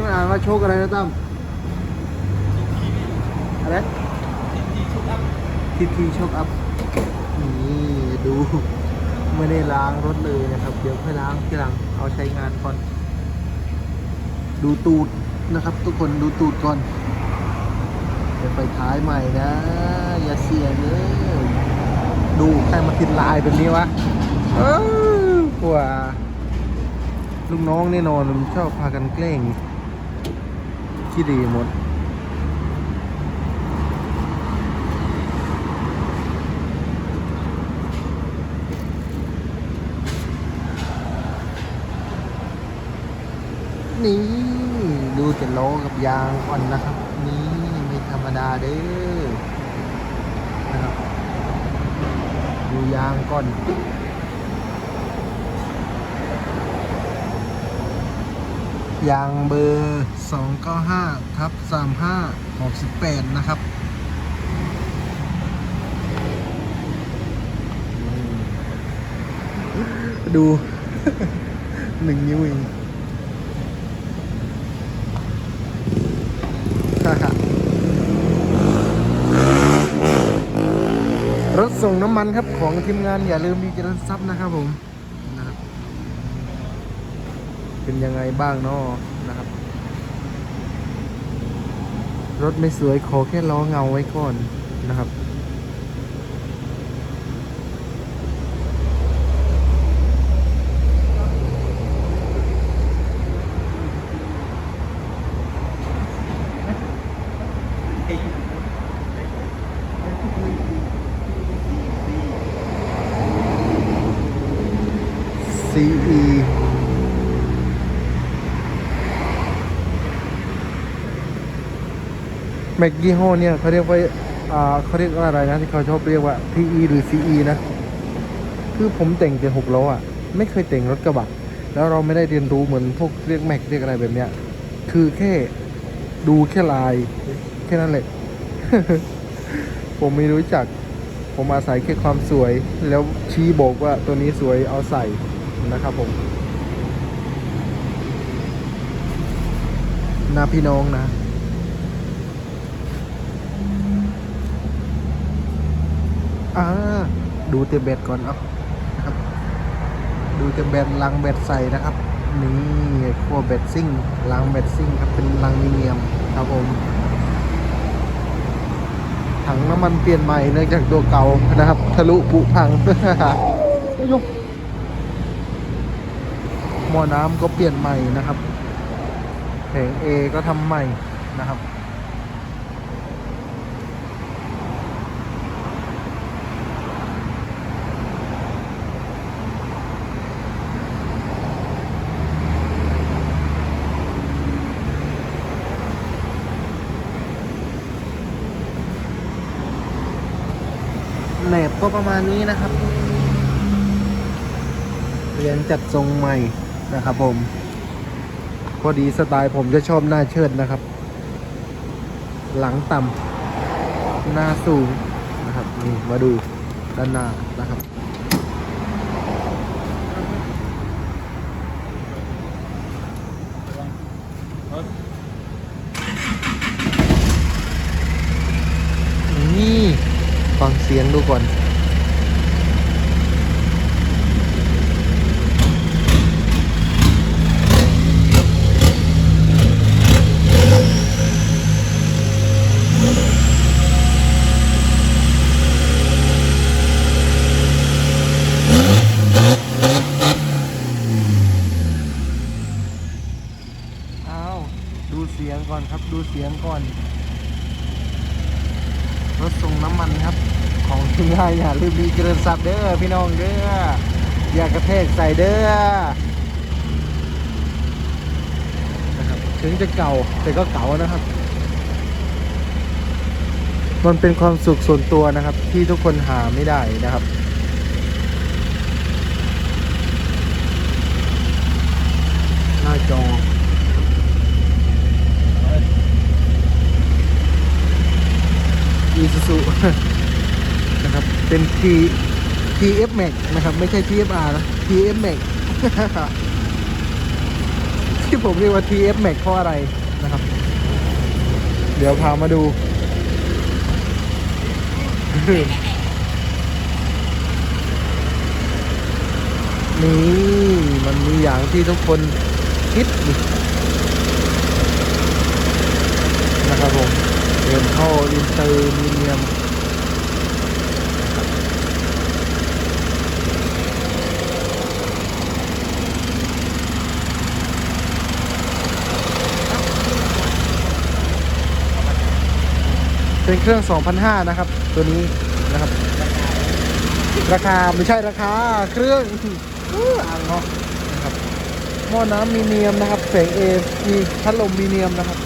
นี้มันอ่านว่าโชคอะไรนะตั้มอะไรทีทีโชคอัพนี่ดูไม่ได้ล้างรถเลยนะครับ เดี๋ยวค่อยล้างทีหลังเอาใช้งานก่อน ดูตูดนะครับ ทุกคนดูตูดก่อนเดี๋ยวไปท้ายใหม่นะ อย่าเสี่ยงเลยดูใครมาติดลายแบบนี้วะเออกว่าลูกน้องแน่นอนมันชอบพากันแกล้ง ขี้ดีหมด นี่ ดูจะโลกับยางก่อนนะครับ นี่ไม่ธรรมดาเด้อนะครับดูยางก่อน ยางเบอร์ 295ทับ35 68 นะครับดูหนึ่งนิ้วเองรถส่งน้ำมันครับของทีมงานอย่าลืมมีเจริญทรัพย์นะครับผมนะครับ เป็นยังไงบ้างเนาะนะครับ รถไม่สวยขอแค่ล้อเงาไว้ก่อนนะครับ CE แม็กยี่ห้อเนี่ยเขาเรียกว่าอ่าเขาเรียกว่าอะไรนะที่เขาชอบเรียกว่า PE หรือ CE นะ คือผมแต่งแต่หกล้ออะ ไม่เคยแต่งรถกระบะ แล้วเราไม่ได้เรียนรู้เหมือนพวกเรียกแม็กเรียกอะไรแบบเนี้ย คือแค่ดูแค่ลาย แค่นั้นแหละ ผมไม่รู้จัก ผมอาศัยแค่ความสวย แล้วชี้บอกว่าตัวนี้สวยเอาใส่นะครับผมนะพี่น้องนะ อ่าดูเต็มแบตก่อนเอานะครับ ดูเต็มแบตลังแบตใส่นะครับ นี่ขั้วแบตซิ่งลังแบตซิ่งครับเป็นลังมิเนียมครับผมถังน้ำมันเปลี่ยนใหม่เนื่องจากตัวเก่านะครับ ทะลุผุพังยกหม้อน้ำก็เปลี่ยนใหม่นะครับแผงเอก็ทำใหม่นะครับ ก็ประมาณนี้นะครับเรียนจัดทรงใหม่นะครับผม พอดีสไตล์ผมจะชอบหน้าเชิดนะครับ หลังต่ำหน้าสูงนะครับนี่มาดูด้านหน้านะครับนี่ฟังเสียงดูก่อน อ้าว ดูเสียงก่อนครับ ดู เสียงก่อน รถส่งน้ำมันครับ ของทีมงานอย่าลืมมีเจริญทรัพย์เด้อพี่น้องเด้ออย่ากระแทกใส่เด้อนะครับถึงจะเก่าแต่ก็เก่านะครับ มันเป็นความสุขส่วนตัวนะครับ ที่ทุกคนหาไม่ได้นะครับหน้าจอ อีซูซูนะครับ เป็น T TF Max นะครับ ไม่ใช่ TFR นะ TF Max ที่ผมเรียกว่า TF Max เพราะอะไรนะครับ เดี๋ยวพามาดู นี่มันมีอย่างที่ทุกคนคิดนี่นะครับผม เดินเข้าอินเตอร์มีเนียมเป็นเครื่อง 2,500 นะครับ ตัวนี้นะครับ ราคาไม่ใช่ราคา เครื่องอ่างเนาะนะครับหม้อน้ำมีเนียมนะครับแสงเอมีพัดลมมีเนียมนะครับ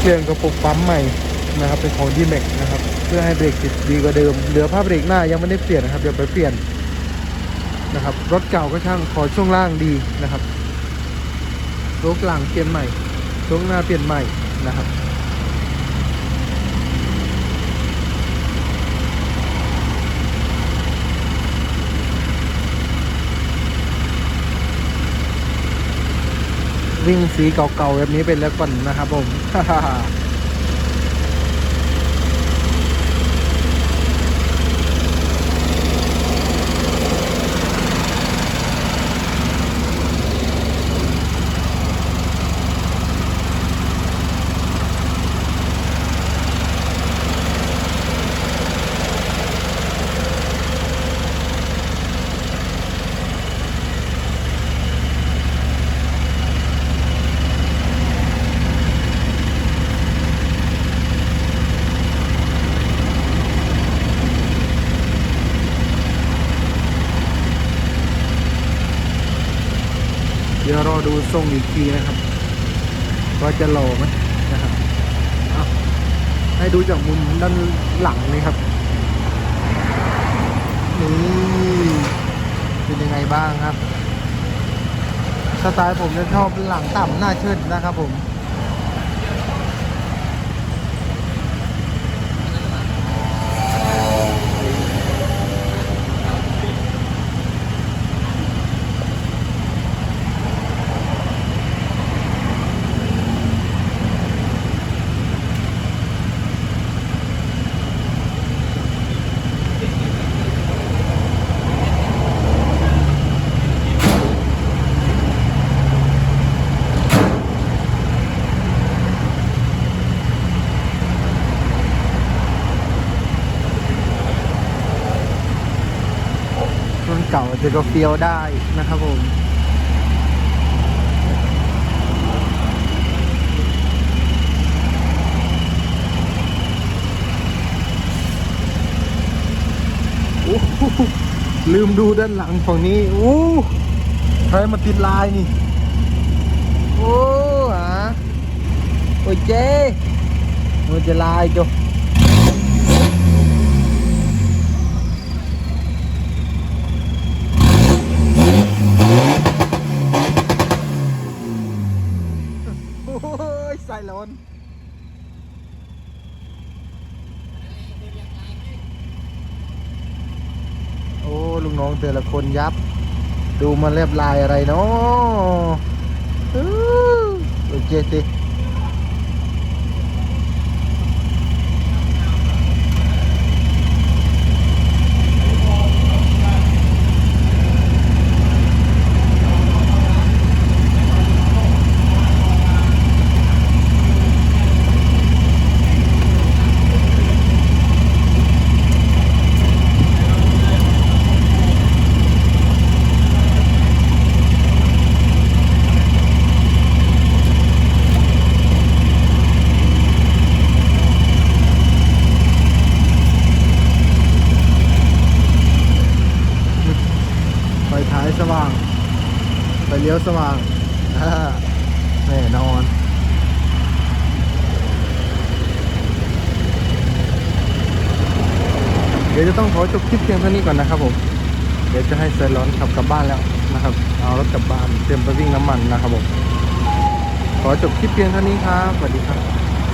เปลี่ยนกระปุกปั๊มใหม่นะครับเป็นของดีแม็กนะครับเพื่อให้เบรกติดดีกว่าเดิมเหลือผ้าเบรกหน้ายังไม่ได้เปลี่ยนนะครับเดี๋ยวไปเปลี่ยนนะครับรถเก่าก็ช่างขอช่วงล่างดีนะครับรถหลังเปลี่ยนใหม่ช่วงหน้าเปลี่ยนใหม่นะครับ วิ่งสีเก่าๆแบบนี้เป็นแล้วก่อนนะครับผม อดูทรงอีกทีนะครับ ว่าจะหล่อไหมนะครับให้ดูจากมุมด้านหลังนี่ครับนี่เป็นยังไงบ้างครับ สไตล์ผมจะชอบหลังต่ำหน้าเชิดนะครับผม รุ่น เจะก็เฟี้ยวได้นะครับผมโอ้โหลืมดูด้านหลังฝั่งนี้โอ้ใครมาติดลายนี่ โอ้หาโอ้เจ้มันจะลายจ้ะ โอ้ยใส่หลนโอ้ลุงน้อง แต่ละคนยับ ดูมาเรียบลายอะไรเนาะโอเคสิี้ยวสว่างแน่นอนเดี๋ยวจะต้องขอจบคลิปเพียงเท่านี้ก่อนนะครับผม เดี๋ยวจะให้เซอร์ร้อนขับกลับบ้านแล้วนะครับ เอารถกลับบ้านเตรียมไปวิ่งน้ำมันนะครับผม ขอจบคลิปเพียงเท่านี้ครับ สวัสดีครับ